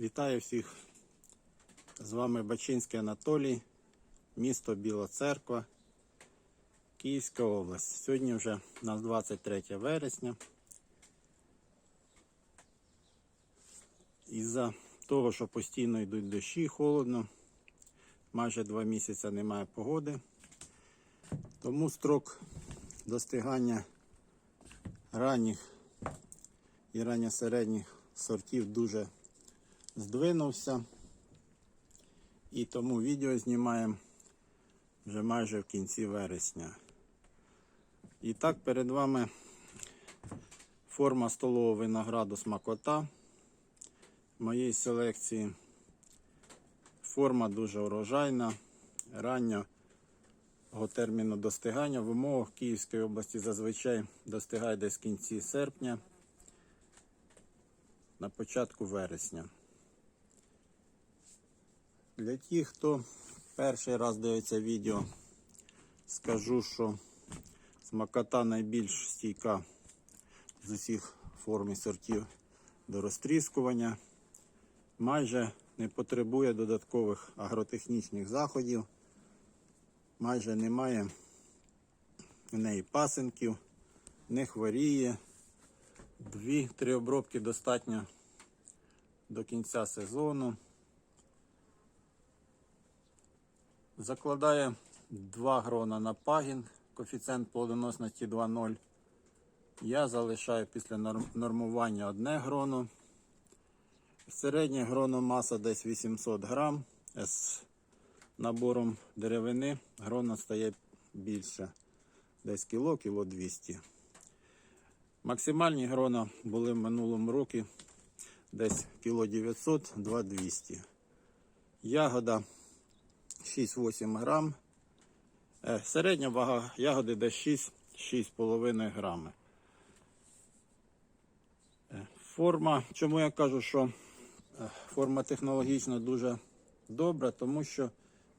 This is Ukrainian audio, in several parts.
Вітаю всіх. З вами Бачинський Анатолій, місто Біла Церква, Київська область. Сьогодні вже у нас 23 вересня. Із-за того, що постійно йдуть дощі, холодно, майже два місяці немає погоди. Тому строк достигання ранніх і ранньосередніх сортів дуже здвинувся. І тому відео знімаємо вже майже в кінці вересня. І так перед вами форма столового винограду смакота моєї селекції. Форма дуже урожайна, раннього терміну достигання. В умовах Київської області зазвичай достигає десь в кінці серпня, на початку вересня. Для тих, хто перший раз дивиться відео, скажу, що смакота найбільш стійка з усіх форм і сортів до розтріскування. Майже не потребує додаткових агротехнічних заходів, майже немає в неї пасинків, не хворіє. Дві-три обробки достатньо до кінця сезону. Закладає 2 грона на пагін, коефіцієнт плодоносності 2,0. Я залишаю після нормування одне гроно. Середня грономаса десь 800 грам. З набором деревини грона стає більше. Десь кіло, кіло 200. Максимальні грона були в минулому році десь кіло 900, 200. Ягода 6-8 грам. Е, Середня вага ягоди десь 6-6,5 грами. Е, Форма, чому я кажу, що е, форма технологічно дуже добра, тому що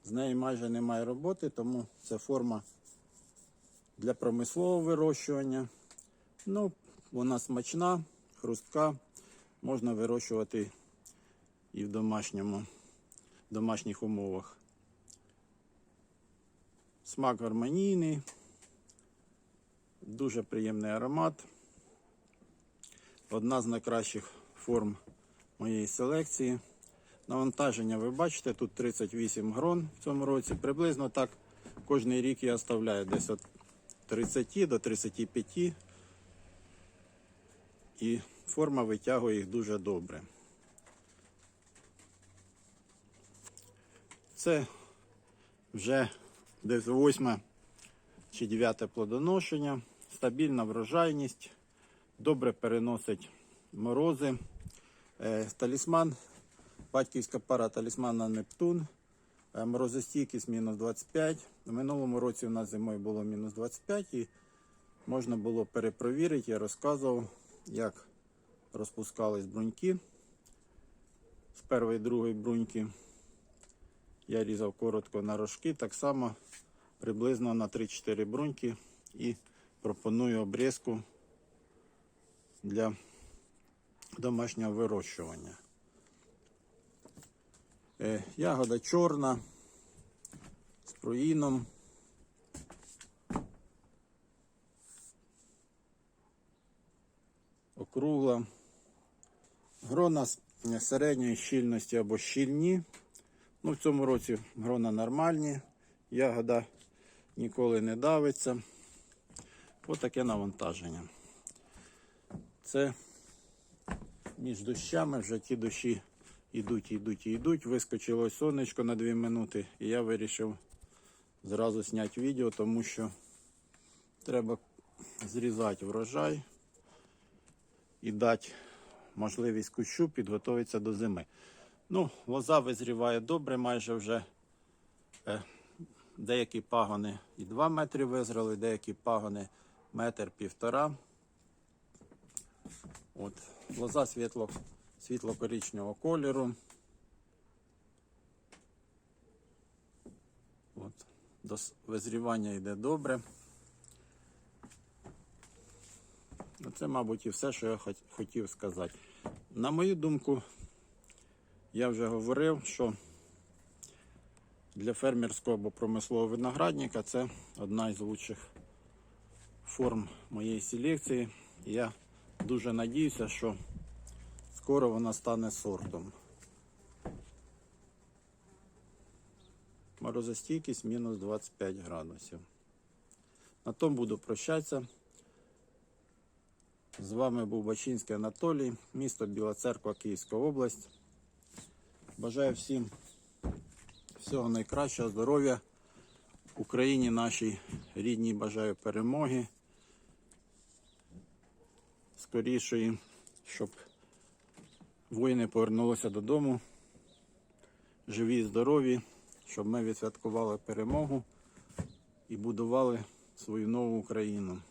з нею майже немає роботи, тому це форма для промислового вирощування. Ну, вона смачна, хрустка, можна вирощувати і в домашньому, домашніх умовах. Смак гармонійний, дуже приємний аромат. Одна з найкращих форм моєї селекції. Навантаження ви бачите, тут 38 грон в цьому році. Приблизно так кожний рік я оставляю десь від 30 до 35. І форма витягує їх дуже добре. Це вже десь восьме чи дев'яте плодоношення, стабільна врожайність, добре переносить морози. Е, талісман, батьківська пара талісмана Нептун, е, морозостійкість мінус 25. В минулому році у нас зимою було мінус 25 і можна було перепровірити. Я розказував, як розпускались бруньки. З першої і другої бруньки я різав коротко на рожки, так само приблизно на 3-4 бруньки і пропоную обрізку для домашнього вирощування. Е, Ягода чорна з проїном. Округла. Грона середньої щільності або щільні. Ну, в цьому році грона нормальні. Ягода ніколи не давиться. Ось таке навантаження. Це між дощами вже ті дощі йдуть, йдуть йдуть. Вискочило сонечко на 2 минути, і я вирішив зразу зняти відео, тому що треба зрізати врожай і дати можливість кущу підготуватися до зими. Ну, лоза визріває добре, майже вже е, деякі пагони і 2 метри визрали, деякі пагони метр півтора. От, лоза світло, світло-коричневого кольору. От, до визрівання йде добре. Ну, Це, мабуть, і все, що я хотів сказати. На мою думку, Я вже говорив, що для фермерського або промислового виноградника це одна із лучших форм моєї селекції. Я дуже надіюся, що скоро вона стане сортом. Морозостійкість мінус 25 градусів. На тому буду прощатися. З вами був Бачинський Анатолій, місто Біла Церква, Київська область. Бажаю всім всього найкращого, здоров'я. Україні нашій рідній бажаю перемоги. Скорішої, щоб воїни повернулися додому. Живі і здорові, щоб ми відсвяткували перемогу і будували свою нову Україну.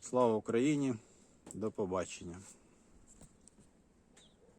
Слава Україні! До побачення!